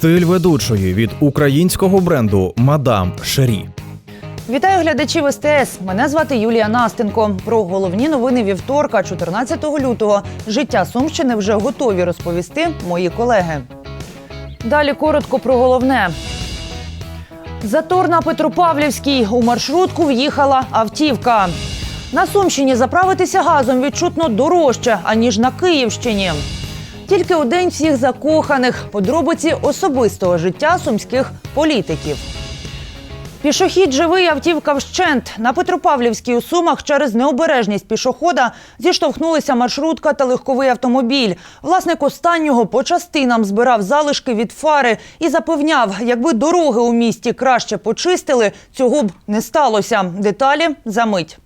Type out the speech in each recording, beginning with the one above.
Стиль ведучої від українського бренду Мадам Шері. Вітаю глядачів СТС. Мене звати Юлія Настенко. Про головні новини вівторка, 14 лютого. Життя Сумщини вже готові розповісти мої колеги. Далі коротко про головне. Затор на Петропавлівській. У маршрутку в'їхала автівка. На Сумщині заправитися газом відчутно дорожче, аніж на Київщині. Тільки у день всіх закоханих подробиці особистого життя сумських політиків. Пішохід живий, автівка вщент. На Петропавлівській у Сумах через необережність пішохода зіштовхнулися маршрутка та легковий автомобіль. Власник останнього по частинам збирав залишки від фари і запевняв, якби дороги у місті краще почистили, цього б не сталося. Деталі за мить.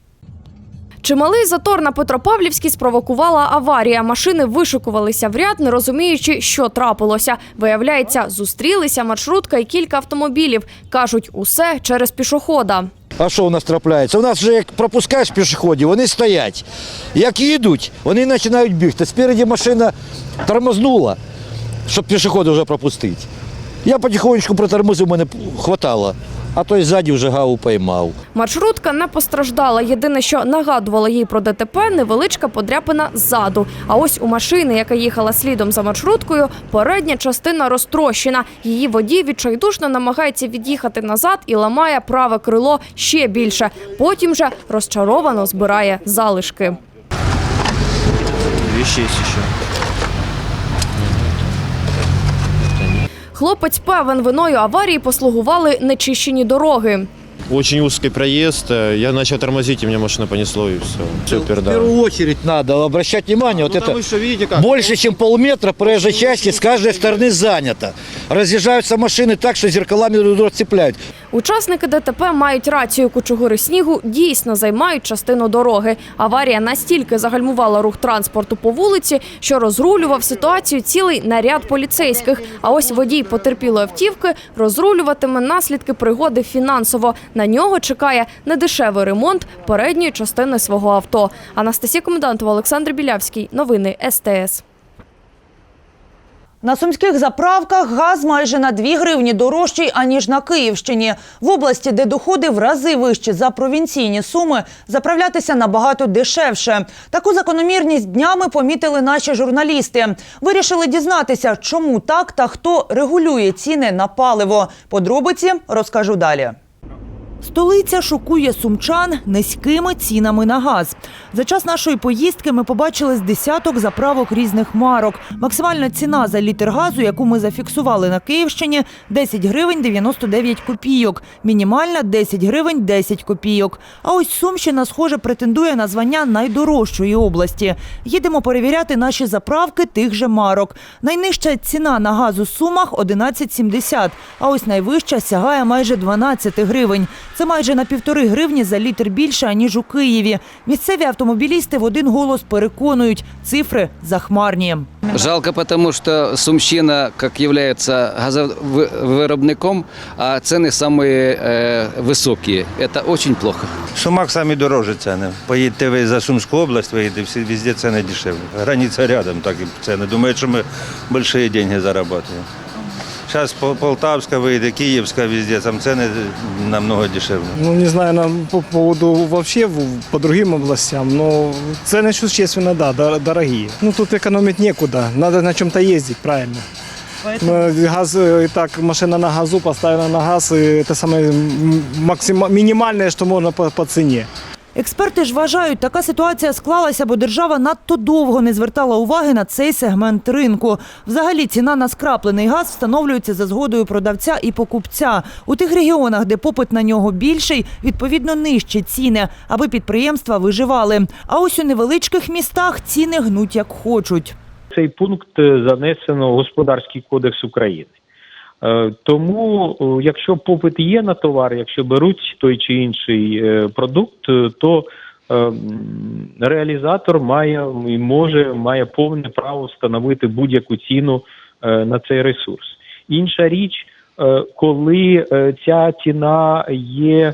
Чималий затор на Петропавлівській спровокувала аварія. Машини вишикувалися в ряд, не розуміючи, що трапилося. Виявляється, зустрілися маршрутка і кілька автомобілів. Кажуть, усе через пішохода. А що у нас трапляється? У нас вже як пропускаєш пішоходів, вони стоять. Як їдуть, вони починають бігти. Спереді машина тормознула, щоб пішохода вже пропустити. Я потихонечку протормозив, мене хватало, а той ззаді вже гаву поймав. Маршрутка не постраждала. Єдине, що нагадувало їй про ДТП, невеличка подряпина ззаду. А ось у машини, яка їхала слідом за маршруткою, передня частина розтрощена. Її водій відчайдушно намагається від'їхати назад і ламає праве крило ще більше. Потім же розчаровано збирає залишки. Вещи есть Хлопець певен, виною аварії послугували нечищені дороги. Очень узкий проезд. э, Я начал тормозить, и меня машина понесло, и все. Супер, В да. первую очередь надо обращать внимание, вот Ну, это там еще, видите как? больше, чем полметра проезжей части с каждой стороны занято. Разъезжаются машины так, что зеркалами друг друга цепляют. Учасники ДТП мають рацію. Кучугури снігу дійсно займають частину дороги. Аварія настільки загальмувала рух транспорту по вулиці, що розрулював ситуацію цілий наряд поліцейських. А ось водій потерпілої автівки розрулюватиме наслідки пригоди фінансово. На нього чекає недешевий ремонт передньої частини свого авто. Анастасія Комендантова, Олександр Білявський. Новини СТС. На сумських заправках газ майже на 2 гривні дорожчий, аніж на Київщині. В області, де доходи в рази вищі за провінційні суми, заправлятися набагато дешевше. Таку закономірність днями помітили наші журналісти. Вирішили дізнатися, чому так та хто регулює ціни на паливо. Подробиці розкажу далі. Столиця шокує сумчан низькими цінами на газ. За час нашої поїздки ми побачили з десяток заправок різних марок. Максимальна ціна за літр газу, яку ми зафіксували на Київщині, 10 гривень 99 копійок. Мінімальна 10 гривень 10 копійок. А ось Сумщина, схоже, претендує на звання найдорожчої області. Їдемо перевіряти наші заправки тих же марок. Найнижча ціна на газ у Сумах 11,70, а ось найвища сягає майже 12 гривень. Це майже на півтори гривні за літр більше, аніж у Києві. Місцеві автомобілісти в один голос переконують, цифри захмарні. Жалко, потому что Сумщина, как является газовыробником, а цены самые э, высокие. Это очень плохо. В Сумах самі дорожчі ціни. Поїдьте ви за Сумську область, виїдете, всі везде ціни дешевле. Границя рядом, так і ціни. Думають, що ми великі гроші заробляємо. Зараз Полтавська вийде, Київська, везде, там ціни намного дешевле. Ну, не знаю, нам по поводу вообще в- по другим областям, но цены существенно, да, дор- дорогие. Ну, тут экономить некуда, надо на чем-то ездить, правильно. Ну, Газ, э, и так, машина на газу, поставлена на газ, и это самое м, максима- минимальное, что можно по, по цене. Експерти ж вважають, така ситуація склалася, бо держава надто довго не звертала уваги на цей сегмент ринку. Взагалі ціна на скраплений газ встановлюється за згодою продавця і покупця. У тих регіонах, де попит на нього більший, відповідно нижчі ціни, аби підприємства виживали. А ось у невеличких містах ціни гнуть як хочуть. цей пункт занесено в Господарський кодекс України. Е, Тому, е, якщо попит є на товар, якщо беруть той чи інший е, продукт, то реалізатор має і може має повне право встановити будь-яку ціну на цей ресурс. Інша річ, коли ця ціна є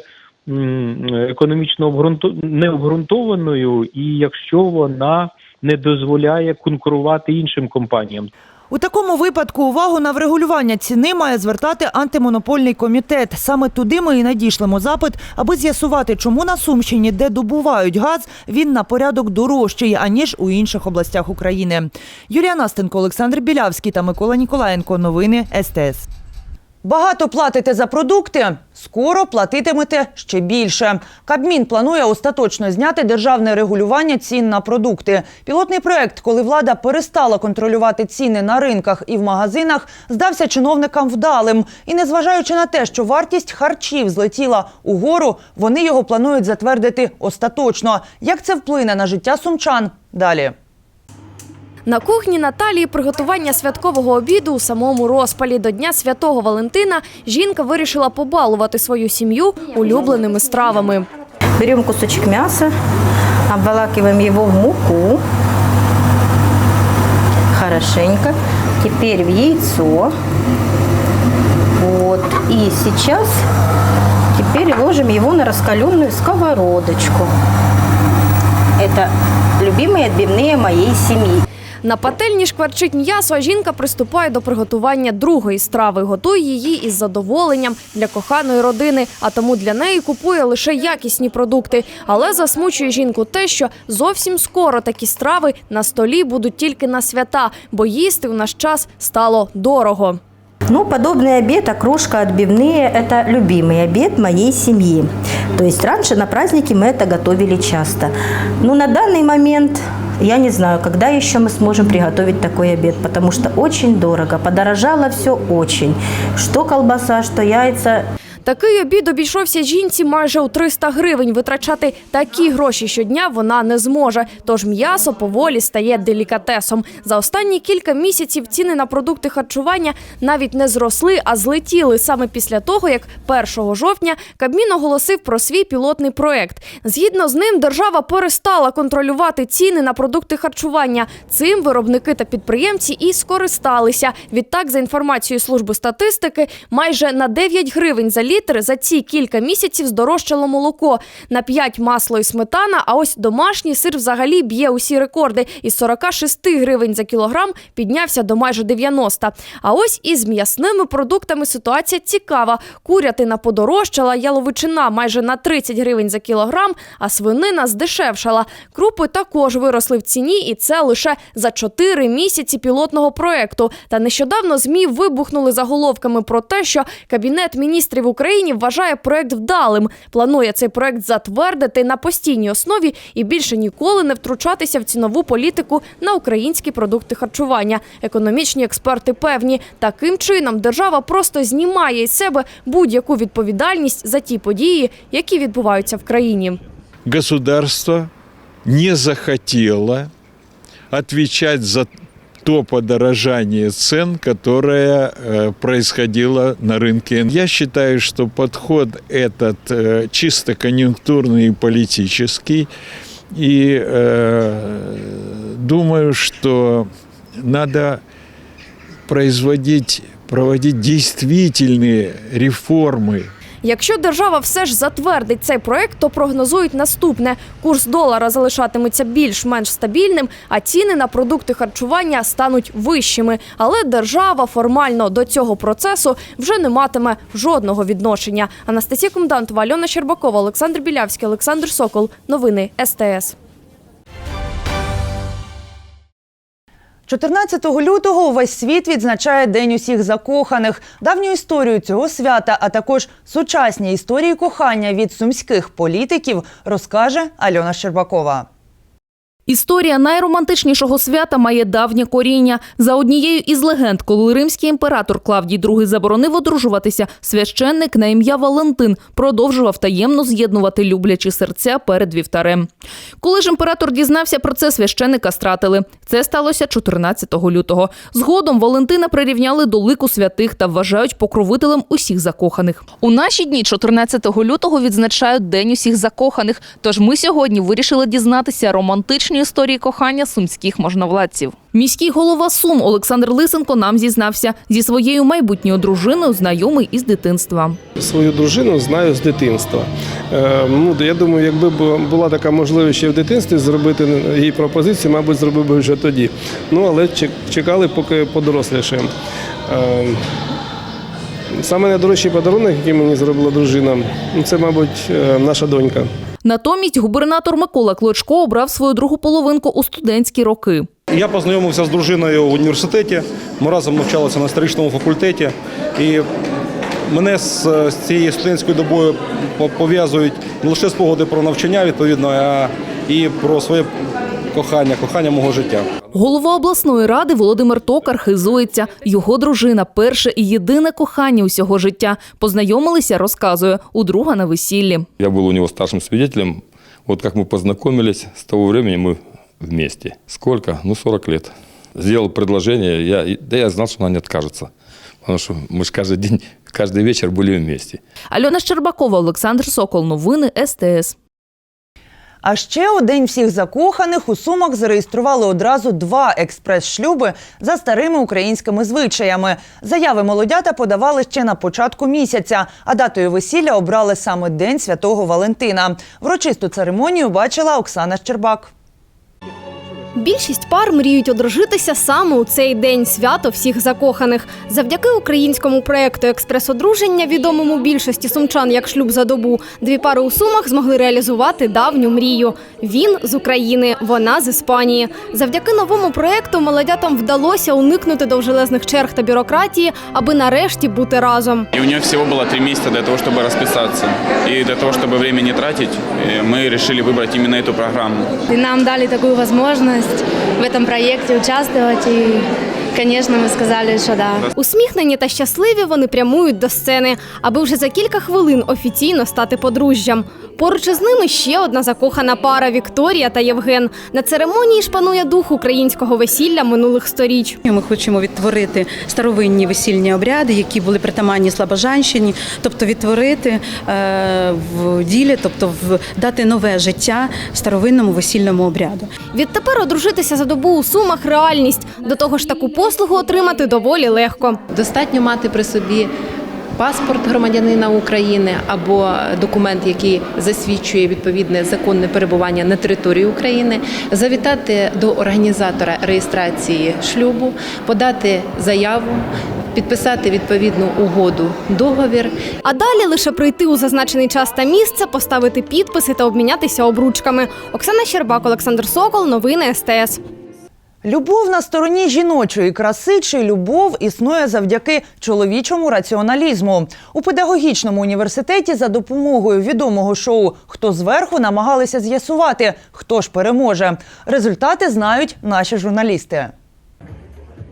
економічно обґрунту- необґрунтованою, і якщо вона не дозволяє конкурувати іншим компаніям. У такому випадку увагу на врегулювання ціни має звертати антимонопольний комітет. Саме туди ми і надішлемо запит, аби з'ясувати, чому на Сумщині, де добувають газ, він на порядок дорожчий, аніж у інших областях України. Юлія Настенко, Олександр Білявський та Микола Ніколаєнко. Новини СТС. Багато платите за продукти? Скоро платитимете ще більше. Кабмін планує остаточно зняти державне регулювання цін на продукти. Пілотний проект, коли влада перестала контролювати ціни на ринках і в магазинах, здався чиновникам вдалим. І незважаючи на те, що вартість харчів злетіла угору, вони його планують затвердити остаточно. Як це вплине на життя сумчан? Далі. На кухні Наталії приготування святкового обіду у самому розпалі до Дня Святого Валентина жінка вирішила побалувати свою сім'ю улюбленими стравами. Берем кусочек мяса, обволакиваем его в муку. Хорошенько. Теперь в яйцо. Вот. И сейчас теперь ложим его на раскаленную сковородочку. Это любимые отбивные моей семьи. На пательні шкварчить м'ясо, а жінка приступає до приготування другої страви. Готує її із задоволенням для коханої родини, а тому для неї купує лише якісні продукти. Але засмучує жінку те, що зовсім скоро такі страви на столі будуть тільки на свята, бо їсти в наш час стало дорого. Ну, подобный обед, окрошка, отбивные – это любимый обед моей семьи. То есть раньше на праздники мы это готовили часто. Но на данный момент я не знаю, когда еще мы сможем приготовить такой обед, потому что очень дорого, подорожало все очень. Что колбаса, что яйца. Такий обід обійшовся жінці майже у 300 гривень. Витрачати такі гроші щодня вона не зможе. Тож м'ясо поволі стає делікатесом. За останні кілька місяців ціни на продукти харчування навіть не зросли, а злетіли саме після того, як 1 жовтня Кабмін оголосив про свій пілотний проект. Згідно з ним, держава перестала контролювати ціни на продукти харчування. Цим виробники та підприємці і скористалися. Відтак, за інформацією служби статистики, майже на 9 гривень за літр за ці кілька місяців здорожчало молоко. На 5 масло і сметана, а ось домашній сир взагалі б'є усі рекорди. Із 46 гривень за кілограм піднявся до майже 90. А ось із м'ясними продуктами ситуація цікава. Курятина подорожчала, яловичина майже на 30 гривень за кілограм, а свинина здешевшала. Крупи також виросли в ціні, і це лише за 4 місяці пілотного проекту. Та нещодавно ЗМІ вибухнули заголовками про те, що Кабінет міністрів України вважає проект вдалим. Планує цей проект затвердити на постійній основі і більше ніколи не втручатися в цінову політику на українські продукти харчування. Економічні експерти певні, таким чином держава просто знімає із себе будь-яку відповідальність за ті події, які відбуваються в країні. государство не захотело отвечать за то подорожание цен, которое э, происходило на рынке. Я считаю, что подход этот э, чисто конъюнктурный и политический. И э, думаю, что надо производить, проводить действительные реформы Якщо держава все ж затвердить цей проект, то прогнозують наступне: курс долара залишатиметься більш-менш стабільним, а ціни на продукти харчування стануть вищими. Але держава формально до цього процесу вже не матиме жодного відношення. Анастасія Комдантова, Альона Щербакова, Олександр Білявський, Олександр Сокол. Новини СТС. 14 лютого увесь світ відзначає День усіх закоханих. Давню історію цього свята, а також сучасні історії кохання від сумських політиків, розкаже Альона Щербакова. Історія найромантичнішого свята має давнє коріння. За однією із легенд, коли римський імператор Клавдій II заборонив одружуватися, священник на ім'я Валентин продовжував таємно з'єднувати люблячі серця перед вівтарем. Коли ж імператор дізнався про це, священника стратили. Це сталося 14 лютого. Згодом Валентина прирівняли до лику святих та вважають покровителем усіх закоханих. У наші дні 14 лютого відзначають День усіх закоханих. Тож ми сьогодні вирішили дізнатися романтичні історії кохання сумських можновладців. Міський голова Сум Олександр Лисенко нам зізнався зі своєю майбутньою дружиною, знайомий із дитинства. Свою дружину знаю з дитинства. Е, Ну, я думаю, якби була така можливість ще в дитинстві зробити їй пропозицію, мабуть, зробив би вже тоді. Ну, але чек- чекали, поки подорослішаємо. Е, Саме найдорожчий подарунок, який мені зробила дружина, ну, це, мабуть, е, наша донька. Натомість губернатор Микола Клочко обрав свою другу половинку у студентські роки. Я познайомився з дружиною в університеті. Ми разом навчалися на історичному факультеті. І мене з, цією студентською добою по- пов'язують не лише спогади про навчання, відповідно, а і про своє кохання, кохання мого життя. Голова обласної ради Володимир Токар хизується. Його дружина перше і єдине кохання усього життя. Познайомилися, розказує, у друга на весіллі. Я был у него старшим свидетелем. Вот как мы познакомились, с того времени мы вместе. Сколько? Ну, 40 лет. Сделал предложение, я, да я знал, что она не откажется. Потому что мы же каждый день, каждый вечер были вместе. Альона Щербакова, Олександр Сокол. Новини СТС. А ще у день всіх закоханих у Сумах зареєстрували одразу два експрес-шлюби за старими українськими звичаями. Заяви молодята подавали ще на початку місяця, а датою весілля обрали саме День Святого Валентина. Врочисту церемонію бачила Оксана Щербак. Більшість пар мріють одружитися саме у цей день свято всіх закоханих. Завдяки українському проекту Експрес-одруження, відомому більшості сумчан як шлюб за добу, дві пари у сумах змогли реалізувати давню мрію. Він з України, вона з Іспанії. Завдяки новому проекту молодятам вдалося уникнути довжелезних черг та бюрократії, аби нарешті бути разом. И у нее всего было три месяца для того, чтобы расписаться. И для того, чтобы время не тратить, э, мы решили выбрать именно эту программу. И нам дали такую возможность в этом проекте участвовать. И, конечно, мы сказали, что да. Усміхнені та щасливі вони прямують до сцени, аби вже за кілька хвилин офіційно стати подружжям. Поруч із ними ще одна закохана пара Вікторія та Євген. На церемонії ж панує дух українського весілля минулих сторіч. Ми хочемо відтворити старовинні весільні обряди, які були притаманні Слобожанщині, тобто відтворити е, в ділі, тобто в, дати нове життя старовинному весільному обряду. Відтепер одружитися за добу у сумах реальність. До того ж, таку послугу отримати доволі легко. Достатньо мати при собі паспорт громадянина України або документ, який засвідчує відповідне законне перебування на території України, завітати до організатора реєстрації шлюбу, подати заяву. Підписати відповідну угоду, договір А далі лише прийти у зазначений час та місце, поставити підписи та обмінятися обручками. Оксана Щербак, Олександр Сокол, новини СТС. Любов на стороні жіночої краси чи любов існує завдяки чоловічому раціоналізму. У педагогічному університеті за допомогою відомого шоу Хто зверху намагалися з'ясувати, хто ж переможе. Результати знають наші журналісти.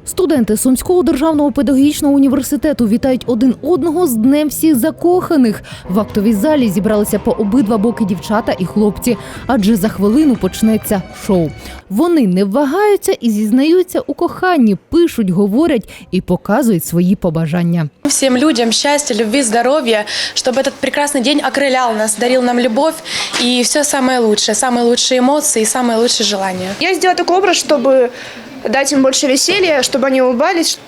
Студенти Сумського державного педагогічного університету вітають один одного з днем всіх закоханих. В актовій залі зібралися по обидва боки дівчата і хлопці, адже за хвилину почнеться шоу. Вони не вагаються і зізнаються у коханні, пишуть, говорять і показують свої побажання. Всем людям счастья, любви, здоровья, чтобы этот прекрасный день окрылял нас, дарил нам любовь и все самое лучшее, самые лучшие эмоции и самые лучшие желания. Я сделала такой образ, чтобы дать им больше веселья, чтобы они улыбались.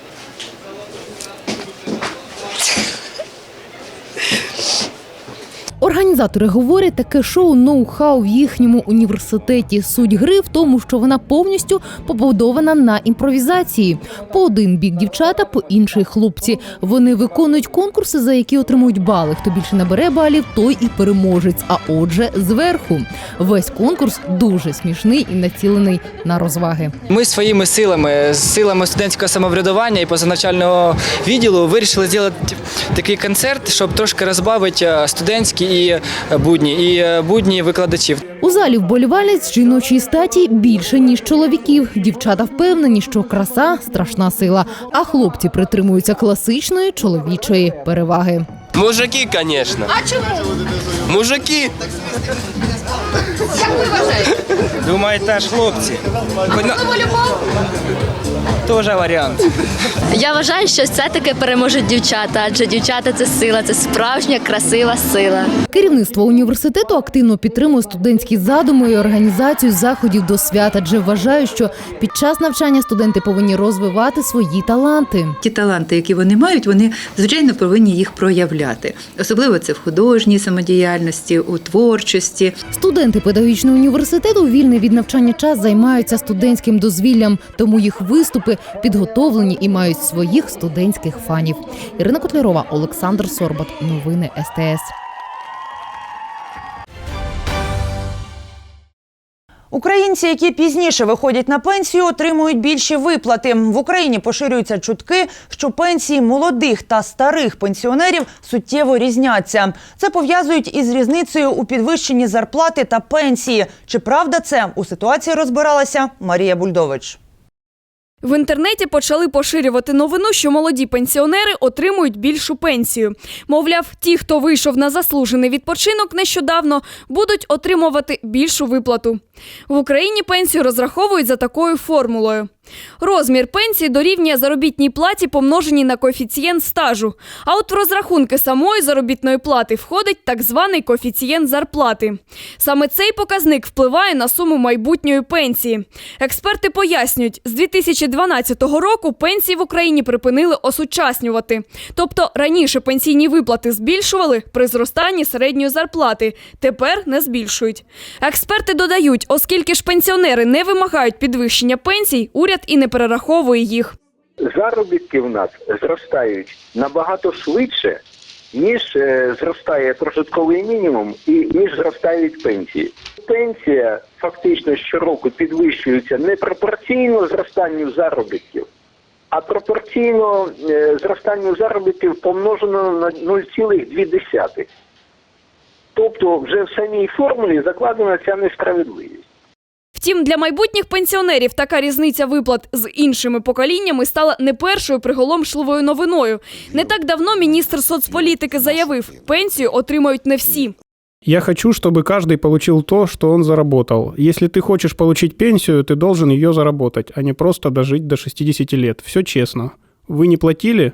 Організатори говорять, таке шоу ноу-хау в їхньому університеті. Суть гри в тому, що вона повністю побудована на імпровізації. По один бік дівчата, по інший хлопці. Вони виконують конкурси, за які отримують бали. Хто більше набере балів, той і переможець. А отже, зверху весь конкурс дуже смішний і націлений на розваги. Ми своїми силами, силами студентського самоврядування і позаначального відділу вирішили зробити такий концерт, щоб трошки розбавити е, студентські і е, будні, і е, будні викладачів. У залі вболівальниць жіночої статі більше ніж чоловіків. Дівчата впевнені, що краса страшна сила, а хлопці притримуються класичної чоловічої переваги. Мужики, конечно. А чому? Мужики. Як ви вважаєте? Думаю, теж хлопці. Можливо, любов? Тоже варіант. Я вважаю, що все-таки переможуть дівчата, адже дівчата це сила, це справжня красива сила. Керівництво університету активно підтримує студентські задуми і організацію заходів до свят, адже вважає, що під час навчання студенти повинні розвивати свої таланти. Ті таланти, які вони мають, вони звичайно повинні їх проявляти. Особливо це в художній самодіяльності, у творчості. Студенти педагогічного університету вільний від навчання час займаються студентським дозвіллям, тому їх виступи підготовлені і мають своїх студентських фанів. Ірина Котлярова, Олександр Сорбат. Новини СТС. Українці, які пізніше виходять на пенсію, отримують більші виплати. В Україні поширюються чутки, що пенсії молодих та старих пенсіонерів суттєво різняться. Це пов'язують із різницею у підвищенні зарплати та пенсії. Чи правда це у ситуації розбиралася Марія Бульдович? В інтернеті почали поширювати новину, що молоді пенсіонери отримують більшу пенсію. Мовляв, ті, хто вийшов на заслужений відпочинок нещодавно, будуть отримувати більшу виплату. В Україні пенсію розраховують за такою формулою. Розмір пенсії дорівнює заробітній платі, помноженій на коефіцієнт стажу. А от в розрахунки самої заробітної плати входить так званий коефіцієнт зарплати. Саме цей показник впливає на суму майбутньої пенсії. Експерти пояснюють, з 2012 року пенсії в Україні припинили осучаснювати. Тобто раніше пенсійні виплати збільшували при зростанні середньої зарплати, тепер не збільшують. Експерти додають, оскільки ж пенсіонери не вимагають підвищення пенсій, уряд і не перераховує їх. заробітки в нас зростають набагато швидше, ніж е, зростає прожитковий мінімум і ніж зростають пенсії. Пенсія фактично щороку підвищується не пропорційно зростанню заробітків, а пропорційно е, зростанню заробітків помножено на 0,2. Тобто вже в самій формулі закладена ця несправедливість. Втім, для майбутніх пенсіонерів така різниця виплат з іншими поколіннями стала не першою приголомшливою новиною. Не так давно міністр соцполітики заявив, пенсію отримають не всі. Я хочу, чтобы каждый получил то, что он заработал. Если ты хочешь получить пенсию, ты должен ее заработать, а не просто дожить до 60 лет. Все честно. Вы не платили,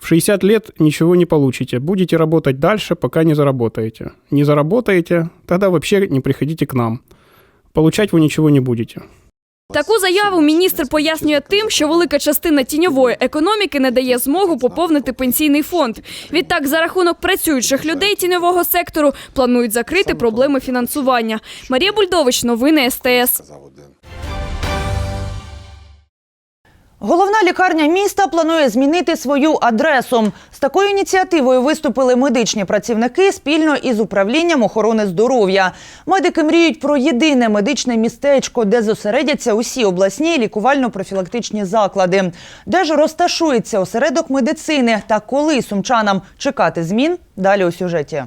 в 60 лет ничего не получите. Будете работать дальше, пока не заработаете. Не заработаете, тогда вообще не приходите к нам. Получать ви нічого не будете. Таку заяву міністр пояснює тим, що велика частина тіньової економіки не дає змогу поповнити пенсійний фонд. Відтак, за рахунок працюючих людей тіньового сектору планують закрити проблеми фінансування. Марія Бульдович, новини СТС. Головна лікарня міста планує змінити свою адресу. З такою ініціативою виступили медичні працівники спільно із управлінням охорони здоров'я. Медики мріють про єдине медичне містечко, де зосередяться усі обласні лікувально-профілактичні заклади, де ж розташується осередок медицини та коли сумчанам чекати змін. Далі у сюжеті.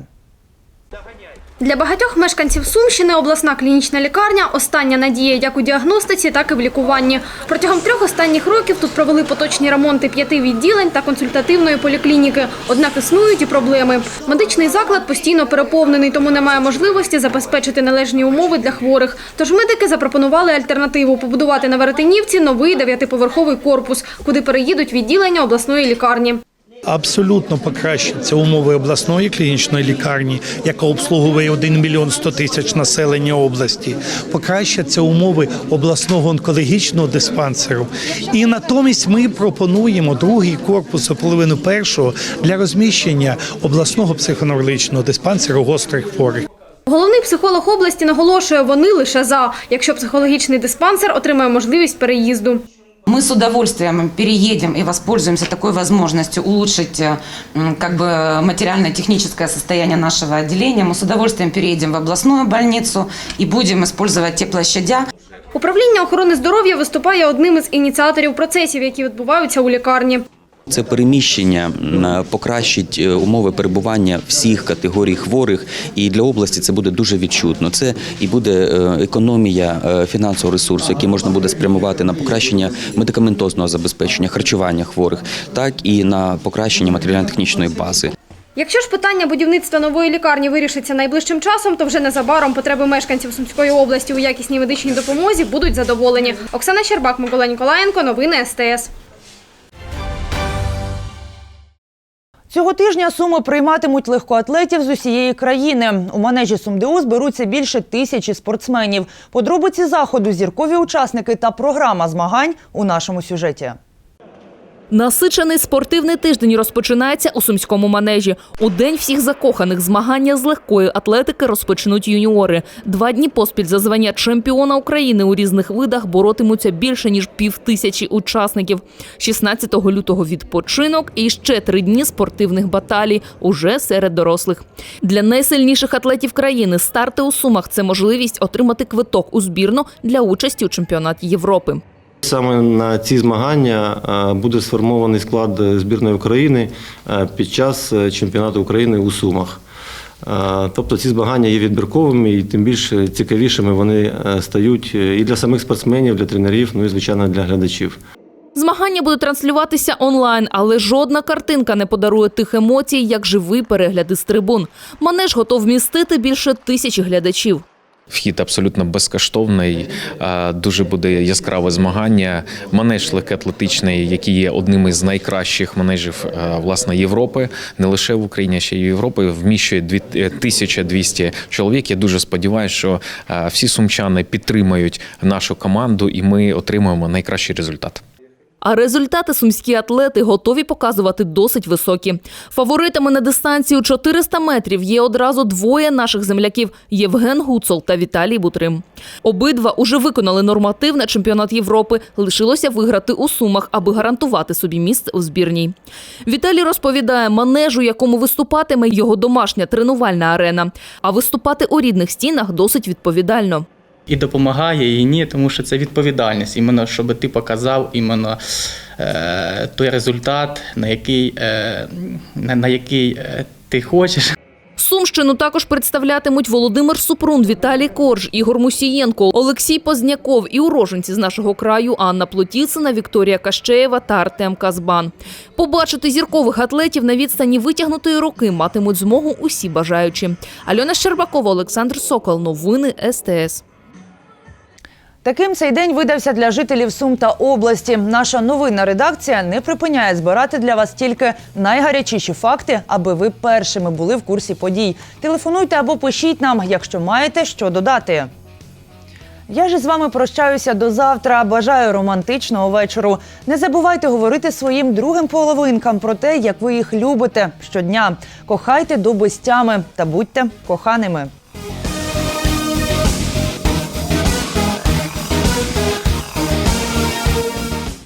Для багатьох мешканців Сумщини обласна клінічна лікарня – остання надія як у діагностиці, так і в лікуванні. Протягом трьох останніх років тут провели поточні ремонти п'яти відділень та консультативної поліклініки. Однак існують і проблеми. Медичний заклад постійно переповнений, тому немає можливості забезпечити належні умови для хворих. Тож медики запропонували альтернативу – побудувати на Веретенівці новий дев'ятиповерховий корпус, куди переїдуть відділення обласної лікарні. Абсолютно покращаться умови обласної клінічної лікарні, яка обслуговує 1 мільйон 100 тисяч населення області. Покращаться умови обласного онкологічного диспансеру. І натомість ми пропонуємо другий корпус, половину першого для розміщення обласного психоневрологічного диспансеру гострих хворих. Головний психолог області наголошує, вони лише за, якщо психологічний диспансер отримає можливість переїзду. Мы с удовольствием переедем и воспользуемся такой возможностью улучшить э, м, как бы материально-техническое состояние нашего отделения. Мы с удовольствием переедем в областную больницу и будем использовать те площадя, Управління охорони здоров'я виступає одним із ініціаторів процесів, які відбуваються у лікарні. Це переміщення покращить е, умови перебування всіх категорій хворих, і для області це буде дуже відчутно. Це і буде е, економія е, фінансового ресурсу, який можна буде спрямувати на покращення медикаментозного забезпечення, харчування хворих, так і на покращення матеріально-технічної бази. Якщо ж питання будівництва нової лікарні вирішиться найближчим часом, то вже незабаром потреби мешканців Сумської області у якісній медичній допомозі будуть задоволені. Оксана Щербак, Микола Ніколаєнко, новини СТС. Цього тижня суми прийматимуть легкоатлетів з усієї країни. У манежі СумДУ зберуться більше тисячі спортсменів. Подробиці заходу, зіркові учасники та програма змагань у нашому сюжеті. Насичений спортивний тиждень розпочинається у сумському манежі. У день всіх закоханих змагання з легкої атлетики розпочнуть юніори. Два дні поспіль за звання чемпіона України у різних видах боротимуться більше ніж півтисячі учасників. 16 лютого відпочинок і ще три дні спортивних баталій уже серед дорослих. Для найсильніших атлетів країни старти у сумах це можливість отримати квиток у збірну для участі у чемпіонаті Європи. Саме на ці змагання е, буде сформований склад збірної України е, під час е, чемпіонату України у Сумах. Тобто ці змагання є відбірковими і тим більш цікавішими вони стають і для самих спортсменів, для тренерів, ну і звичайно для глядачів. Змагання буде транслюватися онлайн, але жодна картинка не подарує тих емоцій, як живий перегляд із трибун. Манеж готов вмістити більше тисячі глядачів. Вхід абсолютно безкоштовний, дуже буде яскраве змагання. Манеж легкоатлетичний, який є одним із найкращих манежів власне Європи, не лише в Україні, а ще й в Європі. Вміщує дві- е, 1200 чоловік. Я дуже сподіваюся, що всі сумчани підтримають нашу команду, і ми отримаємо найкращий результат. А результати сумські атлети готові показувати досить високі. Фаворитами на дистанцію 400 метрів є одразу двоє наших земляків Євген Гуцол та Віталій Бутрим. Обидва уже виконали норматив на чемпіонат Європи. Лишилося виграти у сумах, аби гарантувати собі місце у збірній. Віталій розповідає, манежу, якому виступатиме його домашня тренувальна арена. А виступати у рідних стінах досить відповідально. І допомагає, і ні, тому що це відповідальність, іменно щоб ти показав іменно е, той результат, на який, е, на, на який е, ти хочеш. Сумщину також представлятимуть Володимир Супрун, Віталій Корж, Ігор Мусієнко, Олексій Позняков і уроженці з нашого краю Анна Плотіцина, Вікторія Кащеєва та Артем Казбан. Побачити зіркових атлетів на відстані витягнутої руки матимуть змогу усі бажаючі. Альона Щербакова, Олександр Сокол. Новини СТС. Таким цей день видався для жителів Сум та області. Наша новинна редакція не припиняє збирати для вас тільки найгарячіші факти, аби ви першими були в курсі подій. Телефонуйте або пишіть нам, якщо маєте що додати. Я ж із вами прощаюся до завтра. Бажаю романтичного вечору. Не забувайте говорити своїм другим половинкам про те, як ви їх любите щодня. Кохайте до та будьте коханими.